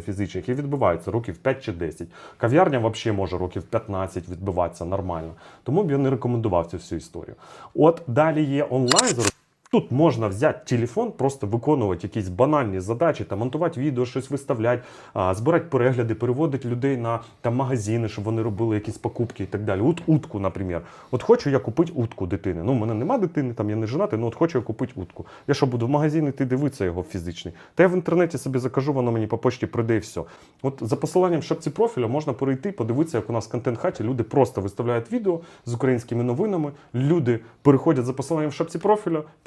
фізичних і відбиваються років 5 чи 10. Кав'ярня взагалі може років 15 відбиватися нормально. Тому б я не рекомендував цю всю історію. От далі є онлайн. Тут можна взяти телефон, просто виконувати якісь банальні задачі, там монтувати відео, щось виставляти, збирати перегляди, переводити людей на там магазини, щоб вони робили якісь покупки і так далі. От утку, наприклад. От хочу я купити утку дитини. Ну, у мене нема дитини, там я не женатий, ну от хочу я купити утку. Я що буду в магазин іти дивитися його фізичний. Та я в інтернеті собі закажу, воно мені по почті прийде і все. От за посиланням шапці профіля можна перейти, подивитися, як у нас в контент-хаті люди просто виставляють відео з українськими новинами. Люди переходять за посиланням в шапці профіля,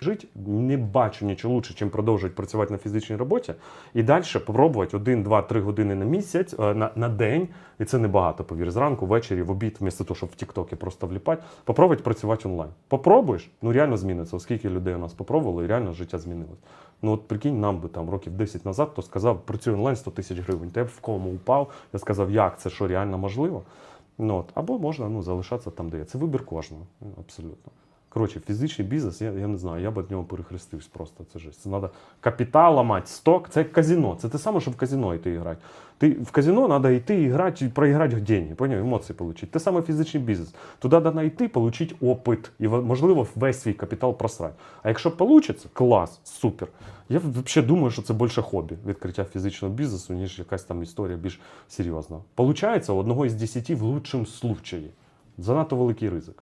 жити, не бачу нічого лучше, чим продовжувати працювати на фізичній роботі і далі попробувати 1, 2, 3 години на місяць, е, на, на день, і це небагато, повір, зранку, ввечері, в обід, вмісто того, щоб в Тіктокі просто вліпати, попробувати працювати онлайн. Попробуєш, ну реально зміниться, оскільки людей у нас попробувало, і реально життя змінилось. Ну от прикинь, нам би там років 10 назад, хто сказав, працюю онлайн 100 тисяч гривень. Та б в кому упав, я сказав, як це що реально можливо. Ну, от. Або можна ну, залишатися там, де є. Це вибір кожного, абсолютно. Коротше, фізичний бізнес, я, я не знаю, я б від нього перехрестився просто. Це жесть. Це треба капітал ламати, сток. Це як казино. Це те саме, що в казино йти грати. Ти в казино треба йти і грати, і проіграти гроші, поняв, емоції отримати. Те саме фізичний бізнес. Туди треба йти, отримати опит і, можливо, весь свій капітал просрати. А якщо вийде, клас, супер. Я взагалі думаю, що це більше хобі відкриття фізичного бізнесу, ніж якась там історія більш серйозна. Получається, у одного із десяти в лучшому случаї. Занадто великий ризик.